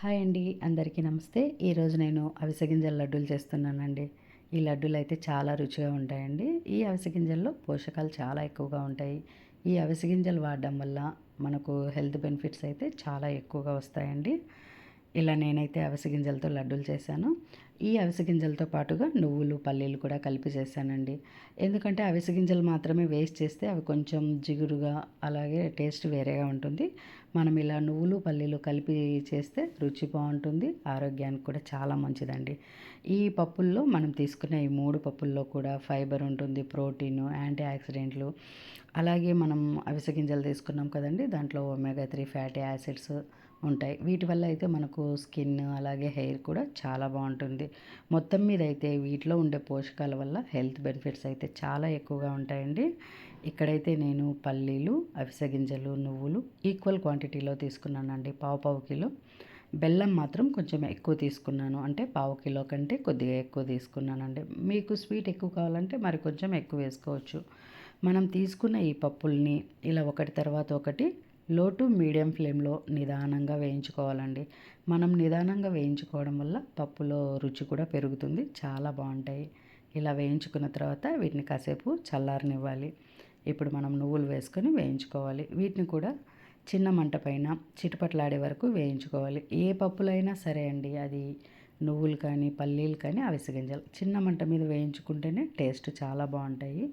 Hi అండి అందరికీ నమస్తే. ఈరోజు నేను అవిసె గింజల లడ్డూలు చేస్తున్నానండి. ఈ లడ్డూలు అయితే చాలా రుచిగా ఉంటాయండి. ఈ అవిసె గింజల్లో పోషకాలు చాలా ఎక్కువగా ఉంటాయి. ఈ అవిసె గింజలు వాడడం వల్ల మనకు హెల్త్ బెనిఫిట్స్ అయితే చాలా ఎక్కువగా వస్తాయండి. ఇలా నేనైతే అవిసె గింజలతో లడ్డూలు చేశాను. ఈ అవిసె గింజలతో పాటుగా నువ్వులు పల్లీలు కూడా కలిపి చేశానండి. ఎందుకంటే అవిసె గింజలు మాత్రమే వేస్ట్ చేస్తే అవి కొంచెం జిగురుగా అలాగే టేస్ట్ వేరేగా ఉంటుంది. మనం ఇలా నువ్వులు పల్లీలు కలిపి చేస్తే రుచి బాగుంటుంది ఆరోగ్యానికి కూడా చాలా మంచిదండి. ఈ పప్పుల్లో మనం తీసుకునే ఈ మూడు పప్పుల్లో కూడా ఫైబర్ ఉంటుంది ప్రోటీన్ యాంటీ ఆక్సిడెంట్లు అలాగే మనం అవిసె గింజలు తీసుకున్నాం కదండి దాంట్లో ఒమేగా త్రీ ఫ్యాటీ యాసిడ్స్ ఉంటాయి. వీటి వల్ల అయితే మనకు స్కిన్ అలాగే హెయిర్ కూడా చాలా బాగుంటుంది. మొత్తం మీద అయితే వీటిలో ఉండే పోషకాల వల్ల హెల్త్ బెనిఫిట్స్ అయితే చాలా ఎక్కువగా ఉంటాయండి. ఇక్కడైతే నేను పల్లీలు అవిసె గింజలు నువ్వులు ఈక్వల్ క్వాంటిటీలో తీసుకున్నానండి పావు పావు కిలో. బెల్లం మాత్రం కొంచెం ఎక్కువ తీసుకున్నాను. అంటే పావు కిలో కంటే కొద్దిగా ఎక్కువ తీసుకున్నానండి. మీకు స్వీట్ ఎక్కువ కావాలంటే మరి కొంచెం ఎక్కువ వేసుకోవచ్చు. మనం తీసుకున్న ఈ పప్పుల్ని ఇలా ఒకటి తర్వాత ఒకటి లో టు మీడియం ఫ్లేమ్లో నిదానంగా వేయించుకోవాలండి. మనం నిదానంగా వేయించుకోవడం వల్ల పప్పులో రుచి కూడా పెరుగుతుంది చాలా బాగుంటాయి. ఇలా వేయించుకున్న తర్వాత వీటిని కాసేపు చల్లారనివ్వాలి. ఇప్పుడు మనం నువ్వులు వేసుకొని వేయించుకోవాలి. వీటిని కూడా చిన్న మంట పైన చిటపట్లాడే వరకు వేయించుకోవాలి. ఏ పప్పులైనా సరే అండి అది నువ్వులు కానీ పల్లీలు కానీ అవిసె గింజలు చిన్న మంట మీద వేయించుకుంటేనే టేస్ట్ చాలా బాగుంటాయి.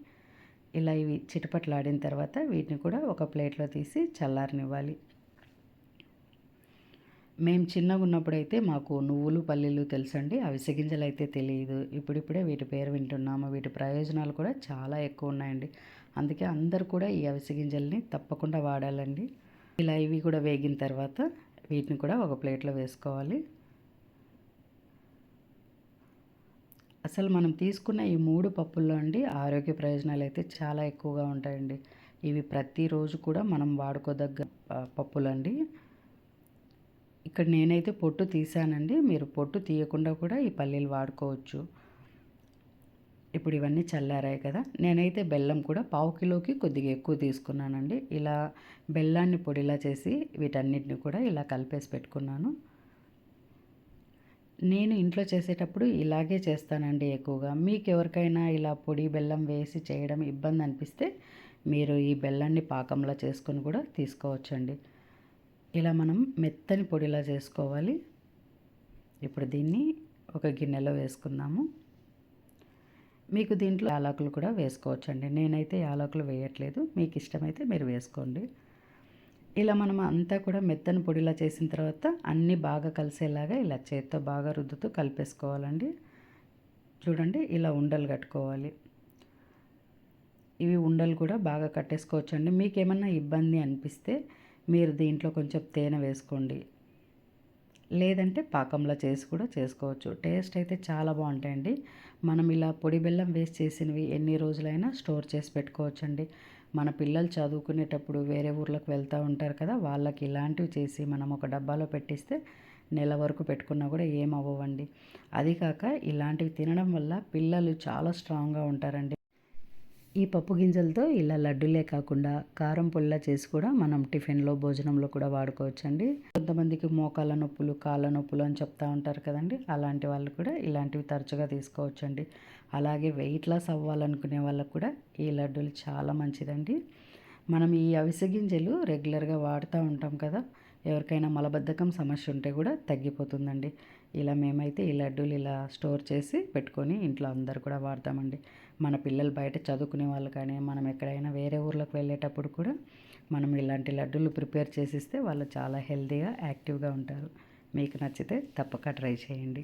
ఇలా ఇవి చిటపట్లాడిన తర్వాత వీటిని కూడా ఒక ప్లేట్లో తీసి చల్లారనివ్వాలి. మేము చిన్నగా ఉన్నప్పుడైతే మాకు నువ్వులు పల్లీలు తెలుసండి. అవిసె గింజలు అయితే తెలియదు. ఇప్పుడిప్పుడే వీటి పేరు వింటున్నాము. వీటి ప్రయోజనాలు కూడా చాలా ఎక్కువ ఉన్నాయండి. అందుకే అందరు కూడా ఈ అవిసె గింజల్ని తప్పకుండా వాడాలండి. ఇలా ఇవి కూడా వేగిన తర్వాత వీటిని కూడా ఒక ప్లేట్లో వేసుకోవాలి. అసలు మనం తీసుకున్న ఈ మూడు పప్పుల్లో అండి ఆరోగ్య ప్రయోజనాలు అయితే చాలా ఎక్కువగా ఉంటాయండి. ఇవి ప్రతిరోజు కూడా మనం వాడుకోదగ్గ పప్పులండి. ఇక్కడ నేనైతే పొట్టు తీసానండి. మీరు పొట్టు తీయకుండా కూడా ఈ పల్లీలు వాడుకోవచ్చు. ఇప్పుడు ఇవన్నీ చల్లారాయి కదా. నేనైతే బెల్లం కూడా పావు కిలోకి కొద్దిగా ఎక్కువ తీసుకున్నానండి. ఇలా బెల్లాన్ని పొడిలా చేసి వీటన్నిటిని కూడా ఇలా కలిపేసి పెట్టుకున్నాను. నేను ఇంట్లో చేసేటప్పుడు ఇలాగే చేస్తానండి ఎక్కువగా. మీకు ఎవరికైనా ఇలా పొడి బెల్లం వేసి చేయడం ఇబ్బంది అనిపిస్తే మీరు ఈ బెల్లాన్ని పాకంలో చేసుకొని కూడా తీసుకోవచ్చండి. ఇలా మనం మెత్తని పొడిలా చేసుకోవాలి. ఇప్పుడు దీన్ని ఒక గిన్నెలో వేసుకుందాము. మీకు దీంట్లో యాలకులు కూడా వేసుకోవచ్చండి. నేనైతే యాలకులు వేయట్లేదు. మీకు ఇష్టమైతే మీరు వేసుకోండి. ఇలా మనం అంతా కూడా మెత్తని పొడిలా చేసిన తర్వాత అన్నీ బాగా కలిసేలాగా ఇలా చేత్తో బాగా రుద్దుతూ కలిపేసుకోవాలండి. చూడండి ఇలా ఉండలు కట్టుకోవాలి. ఇవి ఉండలు కూడా బాగా కట్టేసుకోవచ్చండి. మీకు ఏమన్నా ఇబ్బంది అనిపిస్తే మీరు దీంట్లో కొంచెం తేనె వేసుకోండి. లేదంటే పాకంలో చేసి కూడా చేసుకోవచ్చు. టేస్ట్ అయితే చాలా బాగుంటాయండి. మనం ఇలా పొడి బెల్లం వేస్ట్ చేసినవి ఎన్ని రోజులైనా స్టోర్ చేసి పెట్టుకోవచ్చండి. మన పిల్లలు చదువుకునేటప్పుడు వేరే ఊర్లకు వెళ్తూ ఉంటారు కదా వాళ్ళకి ఇలాంటివి చేసి మనం ఒక డబ్బాలో పెట్టిస్తే నెల వరకు పెట్టుకున్నా కూడా ఏం అవ్వండి అది కాక ఇలాంటివి తినడం వల్ల పిల్లలు చాలా స్ట్రాంగ్గా ఉంటారండి. ఈ పప్పు గింజలతో ఇలా లడ్డూలే కాకుండా కారం పుల్ల చేసి కూడా మనం టిఫిన్లో భోజనంలో కూడా వాడుకోవచ్చండి. కొంతమందికి మోకాళ్ళ నొప్పులు కాళ్ళ నొప్పులు అని చెప్తా ఉంటారు కదండి. అలాంటి వాళ్ళు కూడా ఇలాంటివి తరచుగా తీసుకోవచ్చండి. అలాగే వెయిట్ లాస్ అవ్వాలనుకునే వాళ్ళకు కూడా ఈ లడ్డూలు చాలా మంచిదండి. మనం ఈ అవిసె గింజలు రెగ్యులర్గా వాడుతూ ఉంటాం కదా ఎవరికైనా మలబద్ధకం సమస్య ఉంటే కూడా తగ్గిపోతుందండి. ఇలా మేమైతే ఈ లడ్డూలు ఇలా స్టోర్ చేసి పెట్టుకొని ఇంట్లో అందరు కూడా వాడతామండి. మన పిల్లలు బయట చదువుకునే వాళ్ళు కానీ మనం ఎక్కడైనా వేరే ఊర్లకు వెళ్ళేటప్పుడు కూడా మనం ఇలాంటి లడ్డూలు ప్రిపేర్ చేసిస్తే వాళ్ళు చాలా హెల్తీగా యాక్టివ్గా ఉంటారు. మీకు నచ్చితే తప్పక ట్రై చేయండి.